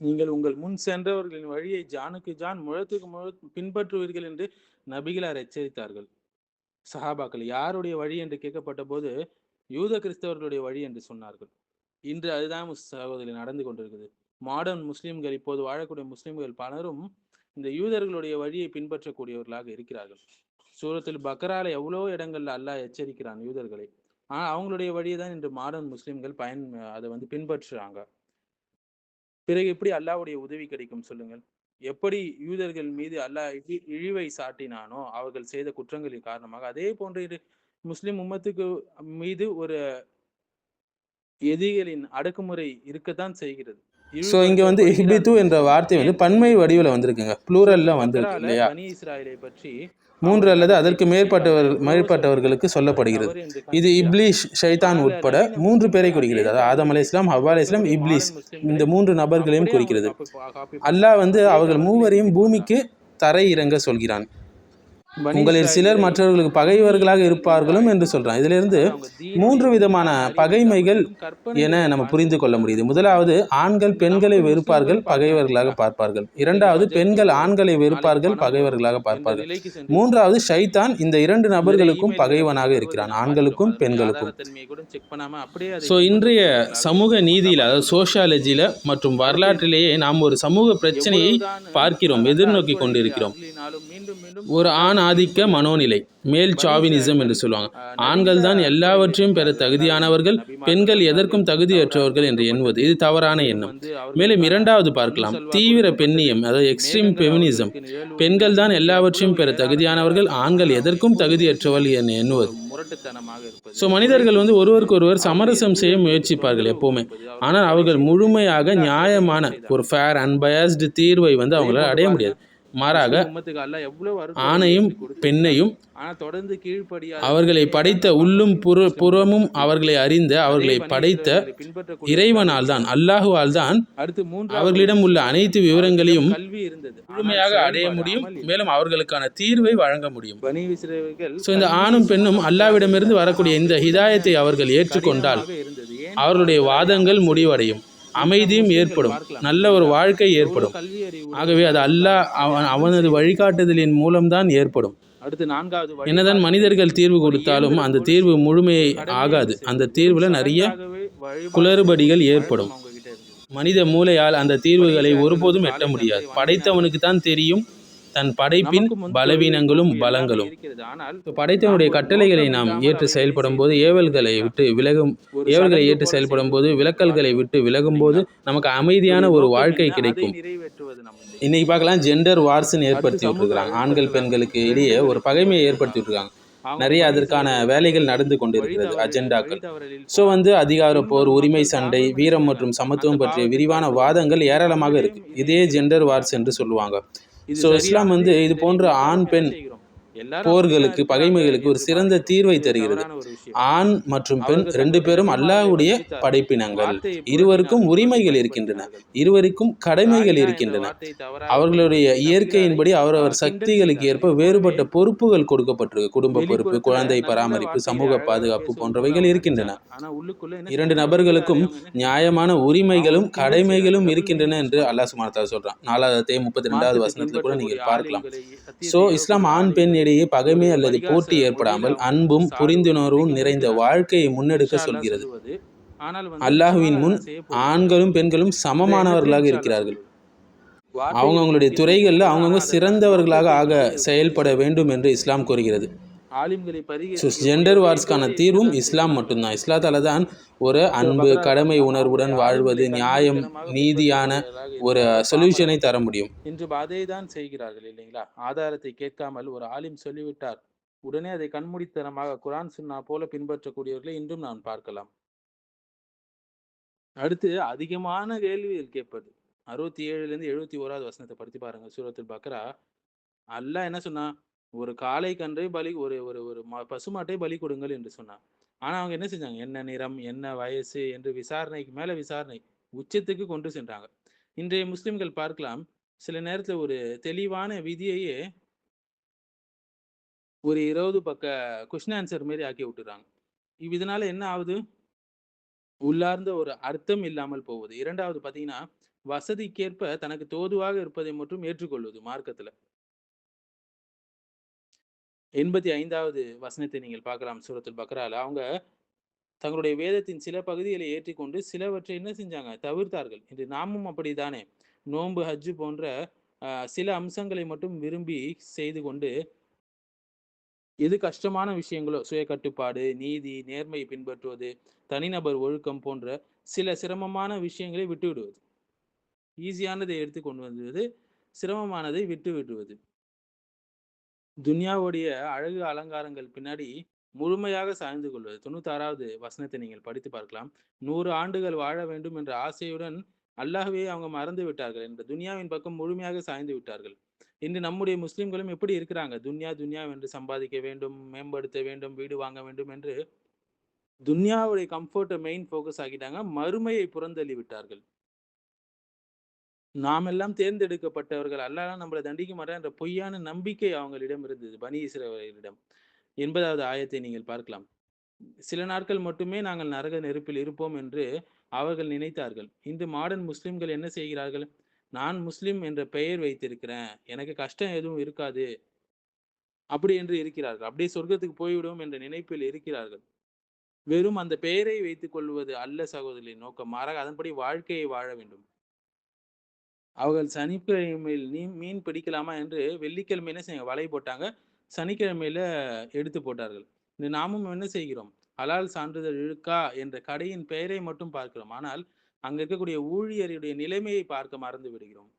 நீங்கள் உங்கள் முன் சென்றவர்களின் வழியை ஜானுக்கு ஜான் முழத்துக்கு முழு பின்பற்றுவீர்கள் என்று நபிகளார் எச்சரித்தார்கள். சஹாபாக்கள் யாருடைய வழி? என்று கேட்கப்பட்ட போது யூத கிறிஸ்தவர்களுடைய வழி என்று சொன்னார்கள். இன்று அதுதான் சகோதரி நடந்து கொண்டிருக்குது. மாடர்ன் முஸ்லிம்கள் இப்போது வாழக்கூடிய முஸ்லிம்கள் பலரும் இந்த யூதர்களுடைய வழியை பின்பற்றக்கூடியவர்களாக இருக்கிறார்கள். சூரத்தில் பக்கரால எவ்வளோ இடங்கள்ல அல்லாஹ் எச்சரிக்கிறான் யூதர்களை. ஆனால் அவங்களுடைய வழியை தான் இன்று மாடர்ன் முஸ்லிம்கள் பயன் அதை வந்து பின்பற்றுறாங்க. பிறகு எப்படி அல்லாஹ்வுடைய உதவி கிடைக்கும் சொல்லுங்கள்? எப்படி யூதர்கள் மீது அல்லாஹ் இழி- இழிவை சாட்டினானோ அவர்கள் செய்த குற்றங்களின் காரணமாக அதே போன்று முஸ்லிம் உம்மத்துக்கு மீது ஒரு எதிரிகளின் அடக்குமுறை இருக்கத்தான் செய்கிறது. ஸோ இங்க வந்து இஹ்பித்து என்ற வார்த்தை வந்து பன்மை வடிவில் வந்திருக்குங்க. ப்ளூரல்ல வந்திருக்கு இல்லையா? பனி இஸ்ராயலை பற்றி மூன்று அல்லது அதற்கு மேற்பட்டவர் மேற்பட்டவர்களுக்கு சொல்லப்படுகிறது. இது இப்லீஷ் ஷைதான் உட்பட மூன்று பேரை குறிக்கிறது. அதாவது ஆதம் அலி இஸ்லாம் ஹவ்வா அலி இஸ்லாம் இப்லீஸ் இந்த மூன்று நபர்களையும் குறிக்கிறது. அல்லாஹ் வந்து அவர்கள் மூவரையும் பூமிக்கு தரை இறங்க சொல்கிறான். உங்களில் சிலர் மற்றவர்களுக்கு பகைவர்களாக இருப்பார்களும் என்று சொல்றான். இதிலிருந்து மூன்று விதமான பகைமைகள் என நம்ம புரிந்து கொள்ள முடியுது. முதலாவது ஆண்கள் பெண்களை வெறுப்பார்கள் பகைவர்களாக பார்ப்பார்கள். இரண்டாவது பெண்கள் ஆண்களை வெறுப்பார்கள் பகைவர்களாக பார்ப்பார்கள். மூன்றாவது ஷைத்தான் இந்த இரண்டு நபர்களுக்கும் பகைவனாக இருக்கிறான். ஆண்களுக்கும் பெண்களுக்கும். ஸோ இன்றைய சமூக நீதியில் அதாவது சோஷியாலஜியில் மற்றும் வரலாற்றிலேயே நாம் ஒரு சமூக பிரச்சனையை பார்க்கிறோம் எதிர்நோக்கி கொண்டிருக்கிறோம். ஒரு ஆண் ஆதிக்க மனோநிலை மேல் சாவினிசம் என்று சொல்லுவாங்க. ஆண்கள் தான் எல்லாவற்றையும் பெற தகுதியானவர்கள் பெண்கள் எதற்கும் தகுதியற்றவர்கள் என்று எண்ணுவது இது தவறான எண்ணம். மேலும் இரண்டாவது பார்க்கலாம். தீவிர பெண்ணியம் அதாவது எக்ஸ்ட்ரீம் பெமினிசம் பெண்கள் தான் எல்லாவற்றையும் பெற தகுதியானவர்கள் ஆண்கள் எதற்கும் தகுதியற்றவர்கள் என்று எண்ணுவது. ஸோ மனிதர்கள் வந்து ஒருவருக்கு ஒருவர் சமரசம் செய்ய முயற்சிப்பார்கள் எப்போவுமே. ஆனால் அவர்கள் முழுமையாக நியாயமான ஒரு ஃபேர் அன்பயஸ்டு தீர்வை வந்து அவங்களால் அடைய முடியாது. மாறாக ஆணையும். பெண்ணையும் தொடர்ந்து அவர்களை படைத்த உள்ளும் புற புறமும் அவர்களை அறிந்த அவர்களை படைத்த இறைவனால் தான் அல்லாஹுவால் தான் அவர்களிடம் உள்ள அனைத்து விவரங்களையும் கல்வி இருந்தது. முழுமையாக அடைய முடியும் மேலும் அவர்களுக்கான தீர்வை வழங்க முடியும். ஸோ இந்த ஆணும் பெண்ணும் அல்லாவிடமிருந்து வரக்கூடிய இந்த ஹிதாயத்தை அவர்கள் ஏற்றுக்கொண்டால் அவர்களுடைய வாதங்கள் முடிவடையும். அமைதியும் ஏற்படும். நல்ல ஒரு வாழ்க்கை ஏற்படும். ஆகவே அது அல்லாஹ் அவன் அவனது வழிகாட்டுதலின் மூலம்தான் ஏற்படும். அடுத்து நான்காவது என்னதான் மனிதர்கள் தீர்வு கொடுத்தாலும் அந்த தீர்வு முழுமையை ஆகாது. அந்த தீர்வுல நிறைய குளறுபடிகள் ஏற்படும். மனித மூளையால் அந்த தீர்வுகளை ஒருபோதும் எட்ட முடியாது. படைத்தவனுக்கு தான் தெரியும். தன் படைப்பின் பலவீனங்களும் பலங்களும். படைத்தவனுடைய கட்டளைகளை நாம் ஏற்று செயல்படும் போது ஏவல்களை விட்டு விலகும் ஏவல்களை ஏற்று செயல்படும் போது விலக்கல்களை விட்டு விலகும் போது நமக்கு அமைதியான ஒரு வாழ்க்கை கிடைக்கும். இன்னைக்கு பார்க்கலாம் ஜெண்டர் வார்ஸ்ன்னு ஏற்படுத்தி விட்டுருக்காங்க ஆண்கள் பெண்களுக்கு இடையே ஒரு பகைமையை ஏற்படுத்தி விட்டுருக்காங்க. நிறைய அதற்கான வேலைகள் நடந்து கொண்டிருக்கிறது அஜெண்டாக்கள் ஸோ வந்து அதிகார போர் உரிமை சண்டை வீரம் மற்றும் சமத்துவம் பற்றிய விரிவான வாதங்கள் ஏராளமாக இருக்கு. இதே ஜெண்டர் வார்ஸ் என்று சொல்லுவாங்க. ஸோ இஸ்லாம் வந்து இது போன்ற ஆண் பெண் போர்களுக்கு பகைமைகளுக்கு ஒரு சிறந்த தீர்வை தருகிறது. ஆண் மற்றும் பெண் ரெண்டு பேரும் அல்லாஹ்வுடைய படைப்பினங்கள். இருவருக்கும் உரிமைகள் இருக்கின்றன. இருவருக்கும் கடமைகள் இருக்கின்றன. அவர்களுடைய இயற்கையின்படி அவரவர் சக்திகளுக்கு ஏற்ப வேறுபட்ட பொறுப்புகள் கொடுக்கப்பட்டிருக்கு. குடும்ப பொறுப்பு குழந்தை பராமரிப்பு சமூக பாதுகாப்பு போன்றவைகள் இருக்கின்றன. இரண்டு நபர்களுக்கும் நியாயமான உரிமைகளும் கடமைகளும் இருக்கின்றன என்று அல்லாஹ் சுமார்த்தா சொல்றான். நாலாவது முப்பத்தி ரெண்டாவது வசனத்துல கூட நீங்கள் பார்க்கலாம். சோ இஸ்லாம் ஆண் பெண் இடையே பகைமை அல்லது போட்டி ஏற்படாமல் அன்பும் புரிந்துணர்வும் நிறைந்த வாழ்க்கையை முன்னெடுக்க சொல்கிறது. அல்லாஹ்வின் முன் ஆண்களும் பெண்களும் சமமானவர்களாக இருக்கிறார்கள். அவங்க அவங்களுடைய துறைகளில் அவங்கவுங்க சிறந்தவர்களாக ஆக செயல்பட வேண்டும் என்று இஸ்லாம் கூறுகிறது. ஸோ ஜெண்டர் வார்ஸ்க்கான தீர்வும் இஸ்லாம் மட்டும்தான். இஸ்லாத்தால தான் ஒரு அன்பு கடமை உணர்வுடன் வாழ்வது நியாயம் நீதியான ஒரு சொல்யூஷனை தர முடியும். இன்று அதை தான் செய்கிறார்கள் இல்லைங்களா? ஆதாரத்தை கேட்காமல் ஒரு ஆலிம் சொல்லிவிட்டார். உடனே அதை கண்மூடித்தனமாக குரான் சுன்னா போல பின்பற்றக்கூடியவர்களை இன்றும் நான் பார்க்கலாம். அடுத்து அதிகமான கேள்விகள் கேட்பது. அறுபத்தி ஏழுல இருந்து எழுபத்தி ஓராவது வசனத்தை படித்து பாருங்க சூரத்தில் பக்ரா அல்லாஹ் என்ன சொன்னா ஒரு காளை கன்றை பலி ஒரு ஒரு ஒரு ம- பசுமாட்டை பலி கொடுங்கள் என்று சொன்னான். ஆனால் அவங்க என்ன செஞ்சாங்க? என்ன நிறம் என்ன வயசு என்று விசாரணைக்கு மேலே விசாரணை உச்சத்துக்கு கொண்டு சென்றாங்க. இன்றைய முஸ்லிம்கள் பார்க்கலாம். சில நேரத்தில் ஒரு தெளிவான விதியையே ஒரு இருபது பக்க கொஸ்டின் ஆன்சர் மாரி ஆக்கி விட்டுறாங்க. இதனால என்ன ஆகுது? உள்ளார்ந்த ஒரு அர்த்தம் இல்லாமல் போகுது. இரண்டாவது பார்த்தீங்கன்னா வசதிக்கேற்ப தனக்கு தோதுவாக இருப்பதை மட்டும் ஏற்றுக்கொள்வது மார்க்கத்தில். எண்பத்தி ஐந்தாவது வசனத்தை நீங்கள் பார்க்கலாம் சூரத்துல் பக்ரால. அவங்க தங்களுடைய வேதத்தின் சில பகுதிகளை ஏற்றிக்கொண்டு சிலவற்றை என்ன செஞ்சாங்க? தவிர்த்தார்கள். இன்று நாமும் அப்படித்தானே? நோன்பு ஹஜ்ஜு போன்ற ஆஹ், சில அம்சங்களை மட்டும் விரும்பி செய்து கொண்டு எது கஷ்டமான விஷயங்களோ சுய கட்டுப்பாடு நீதி நேர்மையை பின்பற்றுவது தனிநபர் ஒழுக்கம் போன்ற சில சிரமமான விஷயங்களை விட்டு விடுவது ஈஸியானதை எடுத்து கொண்டு வந்தது சிரமமானதை விட்டு விடுவது துன்யாவுடைய அழகு அலங்காரங்கள் பின்னாடி முழுமையாக சாய்ந்து கொள்வது. தொண்ணூத்தாறாவது வசனத்தை நீங்கள் படித்து பார்க்கலாம். நூறு ஆண்டுகள் வாழ வேண்டும் என்ற ஆசையுடன் அல்லாஹ்வே அவங்க மறந்து விட்டார்கள் என்ற துனியாவின் பக்கம் முழுமையாக சாய்ந்து விட்டார்கள். இன்று நம்முடைய முஸ்லிம்களும் எப்படி இருக்கிறாங்க? துன்யா துன்யா என்று சம்பாதிக்க வேண்டும் மேம்படுத்த வேண்டும் வீடு வாங்க வேண்டும் என்று துன்யாவுடைய கம்ஃபர்ட்டை மெயின் ஃபோக்கஸ் ஆகிட்டாங்க மறுமையை புறந்தள்ளி விட்டார்கள். நாமெல்லாம் தேர்ந்தெடுக்கப்பட்டவர்கள் அல்லாஹ் நம்மளை தண்டிக்க மாட்டான் என்ற பொய்யான நம்பிக்கை அவங்களிடம் இருந்தது பனி இஸ்ரவேலரிடம். எண்பதாவது ஆயத்தை நீங்கள் பார்க்கலாம். சில நாட்கள் மட்டுமே நாங்கள் நரக நெருப்பில் இருப்போம் என்று அவர்கள் நினைத்தார்கள். இந்து மாடர்ன் முஸ்லிம்கள் என்ன செய்கிறார்கள்? நான் முஸ்லிம் என்ற பெயர் வைத்திருக்கிறேன் எனக்கு கஷ்டம் எதுவும் இருக்காது. அப்படி என்று இருக்கிறார்கள். அப்படியே சொர்க்கத்துக்கு போய்விடுவோம் என்ற நினைப்பில் இருக்கிறார்கள். வெறும் அந்த பெயரை வைத்துக் கொள்வது அல்ல சகோதரின் நோக்கம். மாறாக அதன்படி வாழ்க்கையை வாழ வேண்டும். அவர்கள் சனிக்கிழமையில் நீ மீன் பிடிக்கலாமா என்று வெள்ளிக்கிழமையில செய்ய வலை போட்டாங்க. சனிக்கிழமையில எடுத்து போட்டார்கள். இந்த நாமும் என்ன செய்கிறோம்? அலால் சான்றிதழ் இழுக்கா என்ற கடையின் பெயரை மட்டும் பார்க்கிறோம். ஆனால் அங்க இருக்கக்கூடிய ஊழியருடைய நிலைமையை பார்க்க மறந்து விடுகிறோம்.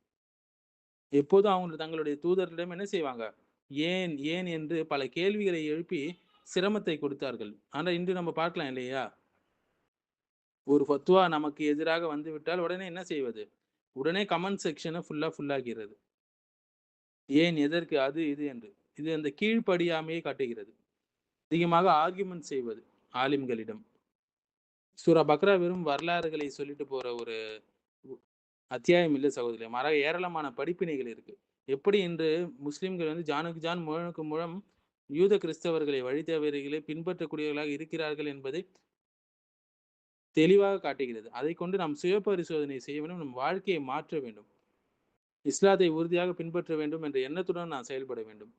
எப்போதும் அவங்க தங்களுடைய தூதர்களிடம் என்ன செய்வாங்க? ஏன் ஏன் என்று பல கேள்விகளை எழுப்பி சிரமத்தை கொடுத்தார்கள். ஆனால் இன்று நம்ம பார்க்கலாம் இல்லையா? ஒரு ஃபத்துவா நமக்கு எதிராக வந்து விட்டால் உடனே என்ன செய்வது? உடனே கமெண்ட் செக்ஷனை ஃபுல்லாக ஃபுல்லாகிறது ஏன் எதற்கு அது இது என்று. இது அந்த கீழ்ப்படியாமையை காட்டுகிறது. அதிகமாக ஆர்கியுமெண்ட் செய்வது ஆலிம்களிடம். சூரா பக்ரா வெறும் வரலாறுகளை சொல்லிட்டு போற ஒரு அத்தியாயம் இல்லை சகோதரி மாறாக ஏராளமான படிப்பினைகள் இருக்கு. எப்படி இன்று முஸ்லிம்கள் வந்து ஜானுக்கு ஜான் முழனுக்கு முழம் யூத கிறிஸ்தவர்களை வழித்தவர்களை பின்பற்றக்கூடியவர்களாக இருக்கிறார்கள் என்பதை தெளிவாக காட்டுகிறது. அதை கொண்டு நாம் சுய பரிசோதனை செய்ய வேண்டும் நம் வாழ்க்கையை மாற்ற வேண்டும். இஸ்லாத்தை உறுதியாக பின்பற்ற வேண்டும் என்ற எண்ணத்துடன் நான் செயல்பட வேண்டும்.